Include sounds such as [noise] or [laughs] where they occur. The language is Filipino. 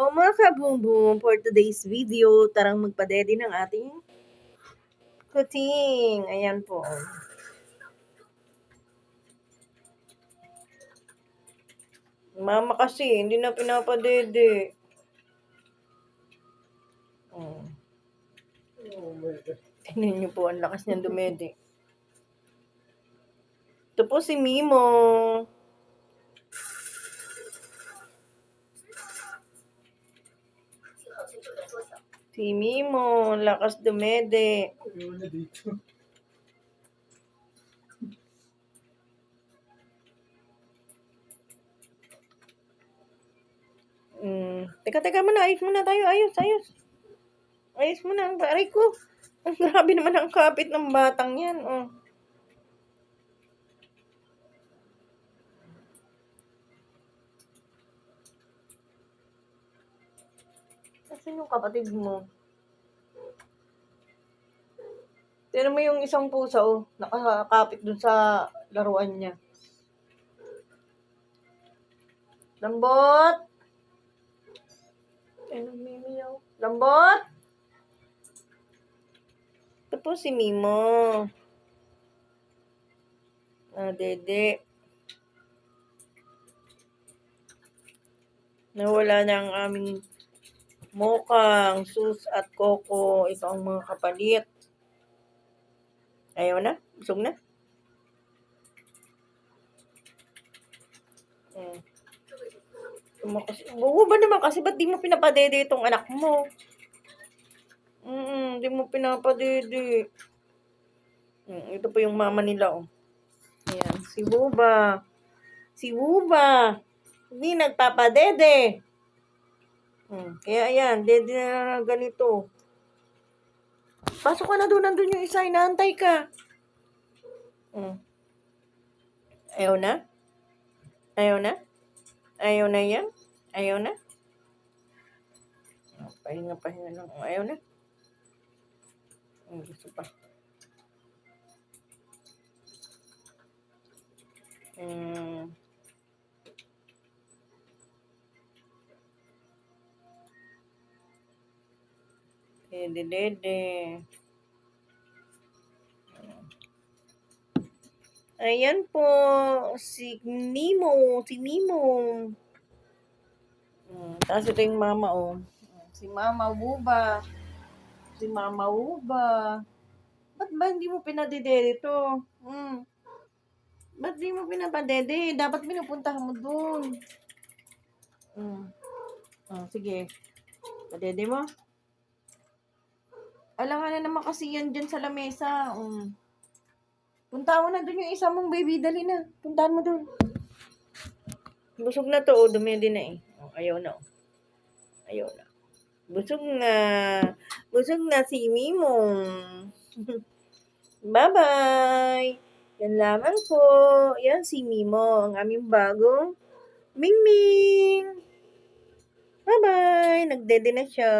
So mga kabumbum, for today's video, tarang magpadede ng ating kuting. Ayan po. Mama kasi, hindi na pinapadede. Oh. Oh. Tingnan niyo po, ang lakas niyang dumede. Ito po si Mimo. Si Mimo, lakas dumede. Mm. Teka, teka muna. Ayos muna tayo. Ayos, ayos. Ayos muna. Aray ko. Ang grabe naman ang kapit ng batang yan. Oh. Kasi yung kapatid mo. Pero mo yung isang pusa, oh. Nakakapit dun sa laruan niya. Lambot! Ay, nagmimiyaw. Lambot! Ito po si Mimo. Ah, dede. Nawala na ang aming mokang, sus at koko. Ito ang mga kapalit. Ayaw na? Busog na? Hmm. Oo ba naman kasi ba't di mo pinapadede itong anak mo? Mm, di mo pinapadede. Mm, ito po yung mama nila, oh. Ayan, si Buba. Si Buba. Hindi nagpapadede. Mm, kaya ayan, dede na ganito. Pasok ka na doon, nandun yung isa, inaantay ka. Mm. Ayaw na? Ayaw na? Ayaw na yan? Ayaw na? Oh, Pahinga, pahinga lang. Oh, Ayaw na? Hmm, gusto pa. Hmm. Dede, dede. Ayan po, si Mimo, si Mimo. Hmm, tapos ito yung mama, oh. Si Mama Wuba. Si Mama Wuba. Ba't ba hindi mo pinadede ito? Hmm. Ba't di mo pinapadede? Dapat pinupuntahan mo dun. Hmm. Oh, sige. Padede mo. Alangan na naman kasi yan dyan sa lamesa. Hmm. Punta mo na dun yung isa mong baby. Dali na. Puntahan mo dun. Busog na to. Oh, dumedi na eh. Oh, ayaw na. Oh. Ayaw na. Busog na. Busog na si Mimong. [laughs] Bye-bye. Yan lamang po. Yan si Mimo. Ang aming bagong Mingming. Bye-bye. Nagdede na siya.